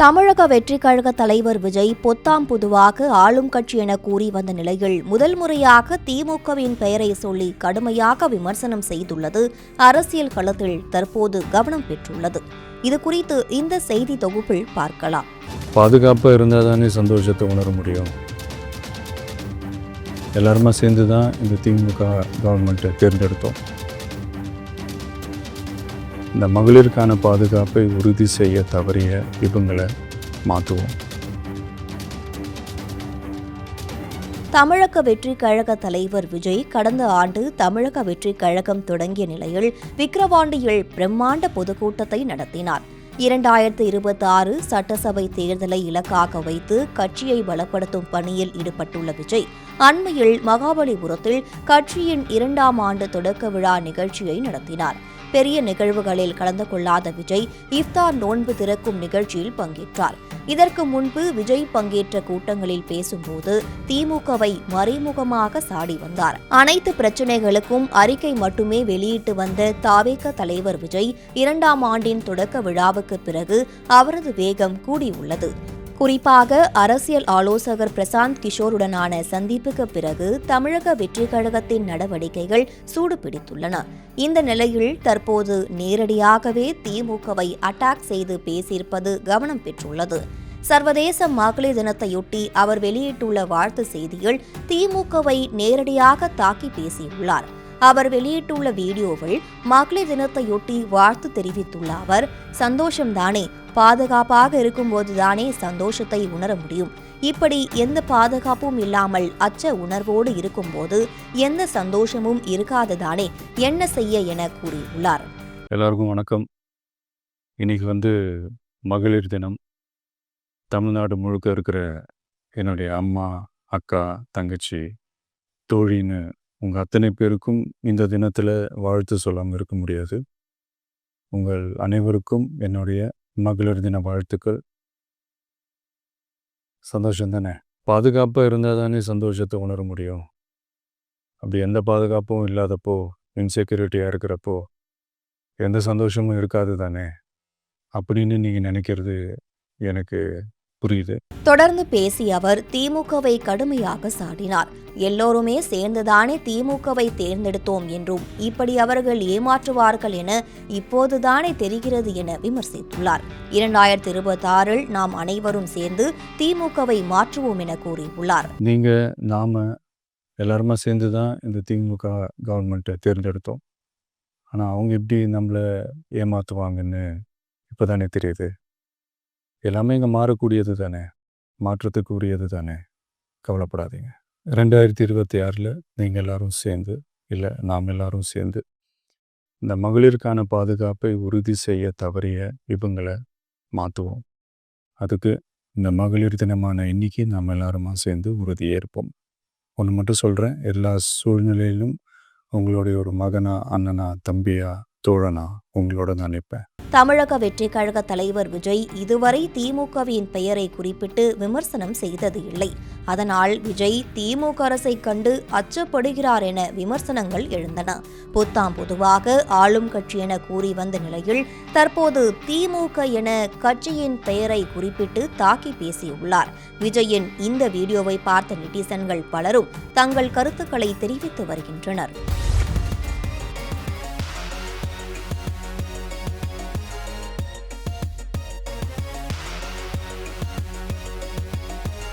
தமிழக வெற்றிக் கழக தலைவர் விஜய் பொத்தாம் புதுவாக ஆளும் கட்சி என கூறி வந்த நிலையில் முதல் முறையாக திமுகவின் பெயரை சொல்லி கடுமையாக விமர்சனம் செய்துள்ளது. அரசியல் களத்தில் தற்போது கவனம் பெற்றுள்ளது. இது குறித்து இந்த செய்தி தொகுப்பில் பார்க்கலாம். பாதுகாப்பாக இருந்தால் தானே சந்தோஷத்தை உணர முடியும். எல்லாருமா சேர்ந்து தான் இந்த திமுக கவர்மெண்ட்டை தேர்ந்தெடுத்தோம். இந்த மகளிருக்கான பாதுகாப்பை உறுதி செய்ய தவறிய இவங்களை மாற்றுவோம் தமிழக வெற்றிக் கழக தலைவர் விஜய் கடந்த ஆண்டு தமிழக வெற்றிக் கழகம் தொடங்கிய நிலையில் விக்கிரவாண்டியில் பிரம்மாண்ட பொதுக்கூட்டத்தை நடத்தினார். இரண்டாயிரத்து இருபத்தி ஆறு சட்டசபை தேர்தலை இலக்காக வைத்து கட்சியை பலப்படுத்தும் பணியில் ஈடுபட்டுள்ள விஜய் அண்மையில் மகாபலிபுரத்தில் கட்சியின் இரண்டாம் ஆண்டு தொடக்க விழா நிகழ்ச்சியை நடத்தினார். பெரிய நிகழ்வுகளில் கலந்து கொள்ளாத விஜய் இஃப்தார் நோன்பு திறக்கும் நிகழ்ச்சியில் பங்கேற்றார். இதற்கு முன்பு விஜய் பங்கேற்ற கூட்டங்களில் பேசும்போது திமுகவை மறைமுகமாக சாடி வந்தார். அனைத்து பிரச்சினைகளுக்கும் அறிக்கை மட்டுமே வெளியிட்டு வந்த தாவேக தலைவர் விஜய் இரண்டாம் ஆண்டின் தொடக்க விழாவுக்கு பிறகு அவரது வேகம் கூடியுள்ளது. குறிப்பாக அரசியல் ஆலோசகர் பிரசாந்த் கிஷோருடனான சந்திப்புக்கு பிறகு தமிழக வெற்றிக் கழகத்தின் நடவடிக்கைகள் சூடுபிடித்துள்ளன. இந்த நிலையில் தற்போது நேரடியாகவே திமுகவை அட்டாக் செய்து பேசியிருப்பது கவனம் பெற்றுள்ளது. சர்வதேச மகளிர் தினத்தையொட்டி அவர் வெளியிட்டுள்ள வாழ்த்து செய்தியில் திமுகவை நேரடியாக தாக்கி பேசியுள்ளார். அவர் வெளியிட்டுள்ள வீடியோவில் மகளிர் தினத்தையொட்டி வாழ்த்து தெரிவித்துள்ள அவர் சந்தோஷம்தானே பாதுகாப்பாக இருக்கும்போதுதானே சந்தோஷத்தை உணர முடியும். இப்படி எந்த பாதுகாப்பும் இல்லாமல் அச்ச உணர்வோடு இருக்கும்போது எந்த சந்தோஷமும் இருக்காதுதானே என்ன செய்ய என கூறியுள்ளார். எல்லாருக்கும் வணக்கம். இன்னைக்கு வந்து மகளிர் தினம். தமிழ்நாடு முழுக்க இருக்கிற என்னுடைய அம்மா அக்கா தங்கச்சி தோழின்னு உங்கள் அத்தனை பேருக்கும் இந்த தினத்தில் வாழ்த்து சொல்லாமல் இருக்க முடியாது. உங்கள் அனைவருக்கும் என்னுடைய மகளிர் தின வாழ்த்துக்கள். சந்தோஷம் தானே? பாதுகாப்பாக இருந்தால் தானே சந்தோஷத்தை உணர முடியும். அப்படி எந்த பாதுகாப்பும் இல்லாதப்போ இன்செக்யூரிட்டியாக இருக்கிறப்போ எந்த சந்தோஷமும் இருக்காது தானே? அப்படின்னு நீங்கள் நினைக்கிறது எனக்கு புரியுது. தொடர்ந்து பேசிய அவர் திமுகவை கடுமையாக சாடினார். எல்லோருமே சேர்ந்துதானே திமுகவை தேர்ந்தெடுத்தோம் என்றும் இப்படி அவர்கள் ஏமாற்றுவார்கள் என இப்போதுதானே தெரிகிறது என விமர்சித்துள்ளார். இரண்டாயிரத்தி இருபத்தி ஆறில் நாம் அனைவரும் சேர்ந்து திமுகவை மாற்றுவோம் என கூறியுள்ளார். நீங்கள் நாம் எல்லாருமா சேர்ந்து தான் இந்த திமுக கவர்மெண்ட்டை தேர்ந்தெடுத்தோம். ஆனால் அவங்க எப்படி நம்மளை ஏமாற்றுவாங்கன்னு இப்போ தானே தெரியுது. எல்லாமே இங்கே மாறக்கூடியது தானே? மாற்றத்துக்கு உரியது தானே? கவலைப்படாதீங்க. ரெண்டாயிரத்தி இருபத்தி ஆறில் நீங்கள் எல்லாரும் சேர்ந்து இல்லை நாம் எல்லாரும் சேர்ந்து இந்த மகளிருக்கான பாதுகாப்பை உறுதி செய்ய தவறிய இவங்களை மாற்றுவோம் அதுக்கு இந்த மகளிர் தினமான இன்னைக்கு நாம் எல்லாருமா சேர்ந்து உறுதியேற்போம். ஒன்று மட்டும் சொல்கிறேன் எல்லா சூழ்நிலையிலும் உங்களுடைய ஒரு மகனா அண்ணனா தம்பியா தோழனா உங்களோட நான் நிற்பேன். தமிழக வெற்றிக் கழக தலைவர் விஜய் இதுவரை திமுகவின் பெயரை குறிப்பிட்டு விமர்சனம் செய்தது இல்லை. அதனால் விஜய் திமுக அரசை கண்டு அச்சப்படுகிறார் என விமர்சனங்கள் எழுந்தன. புத்தாம் பொதுவாக ஆளும் கட்சி என கூறி வந்த நிலையில் தற்போது திமுக என கட்சியின் பெயரை குறிப்பிட்டு தாக்கி பேசியுள்ளார். விஜயின் இந்த வீடியோவை பார்த்த நெட்டிசன்கள் பலரும் தங்கள் கருத்துக்களை தெரிவித்து வருகின்றனர்.